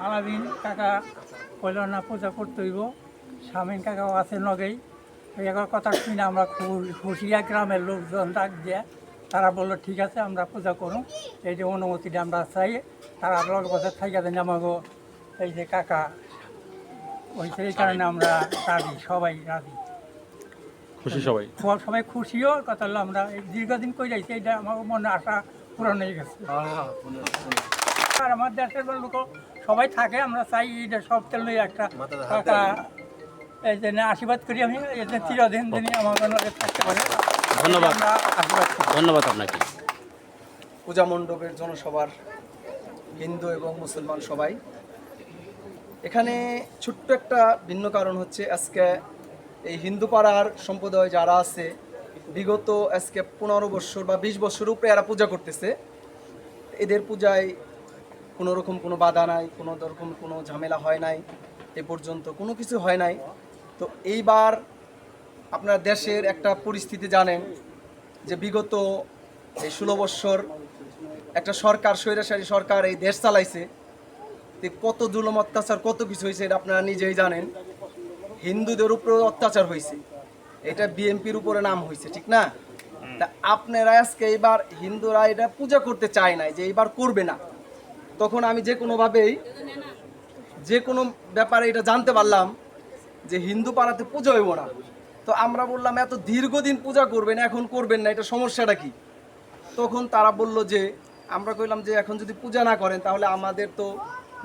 Aladdin কাকা কইল না পূজা করতে হইব। স্বামীন কাকাও আছে এই একবার কথা শুনে আমরা খুশিয়া গ্রামের লোকজন ডাক দিয়ে তারা বলল ঠিক আছে আমরা পূজা করুন। এই যে অনুমতিটা আমরা চাই তারা লগ বছর থাইকা দেন আমাকে এই যে কাকা ওই সেই কারণে আমরা রাজি সবাই রাজি। খুশি সবাই? সব- সবাই খুশিও কথা হলো আমরা এই দীর্ঘদিন কই যাইছি এটা আমার মনে আশা পূরণ হয়ে গেছে। আর আমার দেশের লোক সবাই থাকে আমরা চাই এটা সব তেল একটা টাকা এই জন্য আশীর্বাদ করি আমি এই যে চিরদিন দিনই আমার মনে থাকতে পারে। ধন্যবাদ। আশীর্বাদ ধন্যবাদ আপনাকে। পূজা মণ্ডপের জনসভার হিন্দু এবং মুসলমান সবাই। এখানে ছোট্ট একটা ভিন্ন কারণ হচ্ছে আজকে এই হিন্দু পাড়ার সম্প্রদায় যারা আছে বিগত আজকে পনেরো বছর বা বিশ বছর উপরে এরা পূজা করতেছে। এদের পূজায় কোনো রকম কোনো বাধা নাই, কোনো রকম কোনো ঝামেলা হয় নাই, এ পর্যন্ত কোনো কিছু হয় নাই। তো এইবার আপনার দেশের একটা পরিস্থিতি জানেন যে বিগত এই ষোলো বৎসর একটা সরকার, স্বৈরাচারী সরকার এই দেশ চালাইছে কত জুলম, অত্যাচার, কত কিছু হয়েছে এটা আপনারা নিজেই জানেন। হিন্দুদের উপরেও অত্যাচার হয়েছে। এটা বিএনপির উপরে নাম হয়েছে, ঠিক না? তা আপনারা আজকে এইবার হিন্দুরা এটা পূজা করতে চায় নাই যে এইবার করবে না। তখন আমি যে কোনোভাবেই, যে কোনো ব্যাপারে এটা জানতে পারলাম যে হিন্দু পাড়াতে পুজো হইব না। তো আমরা বললাম, এত দীর্ঘদিন পূজা করবেন, এখন করবেন না, এটা সমস্যাটা কি? তখন তারা বলল যে, আমরা কইলাম যে, এখন যদি পূজা না করেন, তাহলে আমাদের তো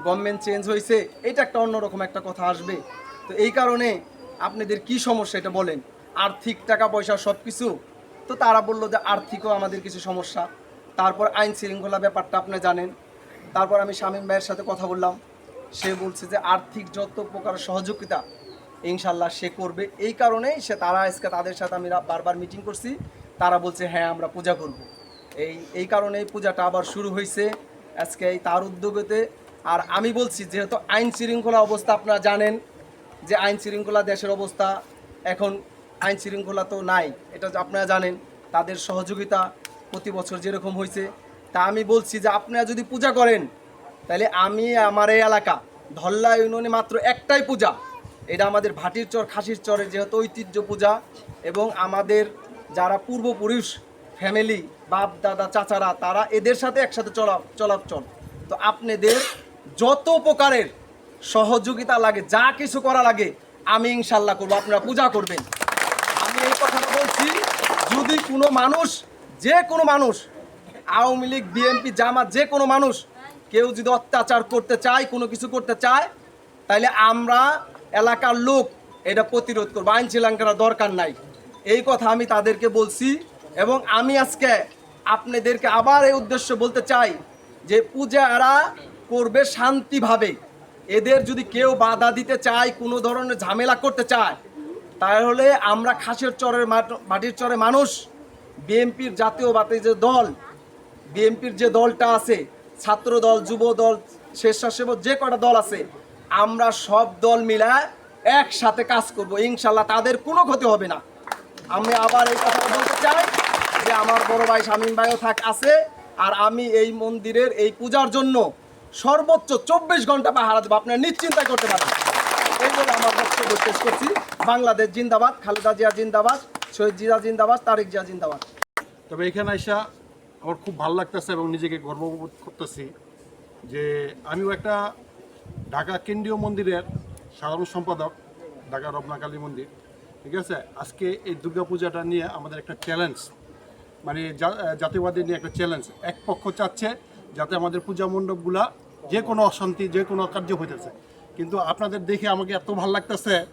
গভর্নমেন্ট চেঞ্জ হয়েছে এটা একটা অন্যরকম একটা কথা আসবে। তো এই কারণে আপনাদের কি সমস্যা, এটা বলেন। আর্থিক টাকা পয়সা সব কিছু তো তারা বলল যে, আর্থিকও আমাদের কিছু সমস্যা। তারপর আইন শৃঙ্খলা ব্যাপারটা আপনি জানেন। তারপর আমি শামীম ভাইয়ের সাথে কথা বললাম। সে বলছে যে, আর্থিক যত প্রকার সহযোগিতা ইনশাল্লাহ সে করবে। এই কারণেই সে তারা আজকে তাদের সাথে আমি বারবার মিটিং করছি। তারা বলছে হ্যাঁ আমরা পূজা করব। এই এই কারণেই পূজাটা আবার শুরু হয়েছে আজকে এই তার উদ্যোগেতে। আর আমি বলছি, যেহেতু আইন শৃঙ্খলা অবস্থা আপনারা জানেন, যে আইন শৃঙ্খলা দেশের অবস্থা, এখন আইন শৃঙ্খলা তো নাই, এটা আপনারা জানেন। তাদের সহযোগিতা প্রতি বছর যেরকম হয়েছে তা আমি বলছি যে আপনারা যদি পূজা করেন, তাহলে আমি আমার এই এলাকা, ধল্লা ইউনিয়নে মাত্র একটাই পূজা। এটা আমাদের ভাটির চর, খাসির চরের যেহেতু ঐতিহ্য পূজা এবং আমাদের যারা পূর্বপুরুষ ফ্যামিলি বাপ, দাদা, চাচারা, তারা এদের সাথে একসাথে চলা, চলাচল। তো আপনাদের যত প্রকারের সহযোগিতা লাগে, যা কিছু করা লাগে, আমি ইনশাল্লাহ করব, আপনারা পূজা করবেন। আমি এই কথাটা বলছি, যদি কোনো মানুষ, যে কোনো মানুষ আওয়ামী লীগ, বিএনপি, জামাত, যে কোনো মানুষ কেউ যদি অত্যাচার করতে চায়, কোনো কিছু করতে চায় তাহলে আমরা এলাকার লোক এটা প্রতিরোধ করব। আইন শৃঙ্খলা দরকার নাই। এই কথা আমি তাদেরকে বলছি এবং আমি আজকে আপনাদেরকে আবার এই উদ্দেশ্য বলতে চাই যে পূজা এরা করবে শান্তিভাবে। এদের যদি কেউ বাধা দিতে চায়, কোনো ধরনের ঝামেলা করতে চায়, তাহলে আমরা খাসের চরের মাটির চরে মানুষ, বিএনপির জাতীয় বাতি যে দল বিএনপির যে দলটা আছে, ছাত্র দল, যুব দল, স্বেচ্ছাসেবক, যে কটা দল আছে, আমরা সব দল মিলা একসাথে কাজ করব। ইনশাল্লাহ তাদের কোনো ক্ষতি হবে না। আমি আবার এই কথা বলতে চাই যে আমার বড় ভাই শামীম ভাইও থাক আছে, আর আমি এই মন্দিরের এই পূজার জন্য সর্বোচ্চ চব্বিশ ঘণ্টা পাহারা দেবো। আপনারা নিশ্চিন্তা করতে পারেন। এই বলে আমার বক্তব্য শেষ করছি। বাংলাদেশ জিন্দাবাদ, খালেদা জিয়া জিন্দাবাদ, শহীদ জিয়া জিন্দাবাদ, তারেক জিয়া জিন্দাবাদ। তবে এখানে আইসা আমার খুব ভালো লাগতেছে এবং নিজেকে গর্ববোধ করতেছি যে আমিও একটা ঢাকা কেন্দ্রীয় মন্দিরের সাধারণ সম্পাদক, ঢাকা রত্নাকালী মন্দির, ঠিক আছে? আজকে এই দুর্গাপূজাটা নিয়ে আমাদের একটা চ্যালেঞ্জ মানে জা- জাতীয়বাদী নিয়ে একটা চ্যালেঞ্জ এক পক্ষ চাচ্ছে যাতে আমাদের পূজা মণ্ডপগুলা যে কোনো অশান্তি, যে কোনো কার্য হইতেছে। কিন্তু আপনাদের দেখে আমাকে এত ভালো লাগতেছে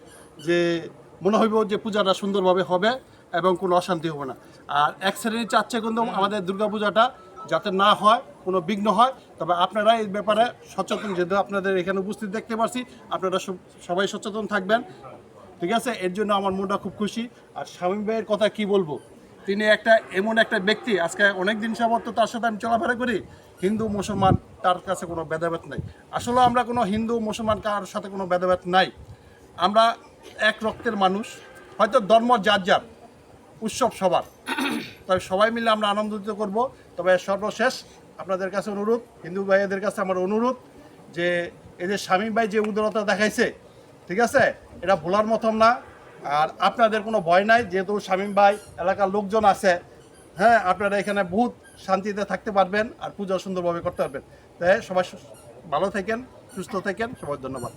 যে মনে হইব যে পূজাটা সুন্দরভাবে হবে। এবং কোনো অশান্তি হবে না। আর এক শ্রেণি চাচ্ছে কিন্তু আমাদের দুর্গাপূজাটা যাতে না হয়, কোনো বিঘ্ন হয়, তবে আপনারা এই ব্যাপারে সচেতন। যেহেতু আপনাদের এখানে উপস্থিত দেখতে পারছি, আপনারা সবাই সচেতন থাকবেন। ঠিক আছে? এর জন্য আমার মনটা খুব খুশি। আর স্বামী ভাইয়ের কথা কি বলব? তিনি একটা এমন একটা ব্যক্তি, আজকে অনেক দিন যাবত তার সাথে আমি চলাফেরা করি, হিন্দু, মুসলমান, তার কাছে কোনো ভেদাভেদ নাই। আসলে আমরা কোনো হিন্দু, মুসলমান কার সাথে কোনো ভেদাভেদ নাই। আমরা এক রক্তের মানুষ, হয়তো ধর্ম যার যার উৎসব সবার। তবে সবাই মিলে আমরা আনন্দিত করব। তবে সর্বশেষ আপনাদের কাছে অনুরোধ, হিন্দু ভাইদের কাছে আমার অনুরোধ যে এই যে শামীম ভাই যে উদারতা দেখাইছে, ঠিক আছে? এটা ভোলার মতন না। আর আপনাদের কোনো ভয় নাই, যেহেতু শামীম ভাই এলাকার লোকজন আছে হ্যাঁ আপনারা এখানে বহুত শান্তিতে থাকতে পারবেন আর পূজা সুন্দরভাবে করতে পারবেন। তাই সবাই ভালো থাকেন, সুস্থ থাকেন সবার ধন্যবাদ।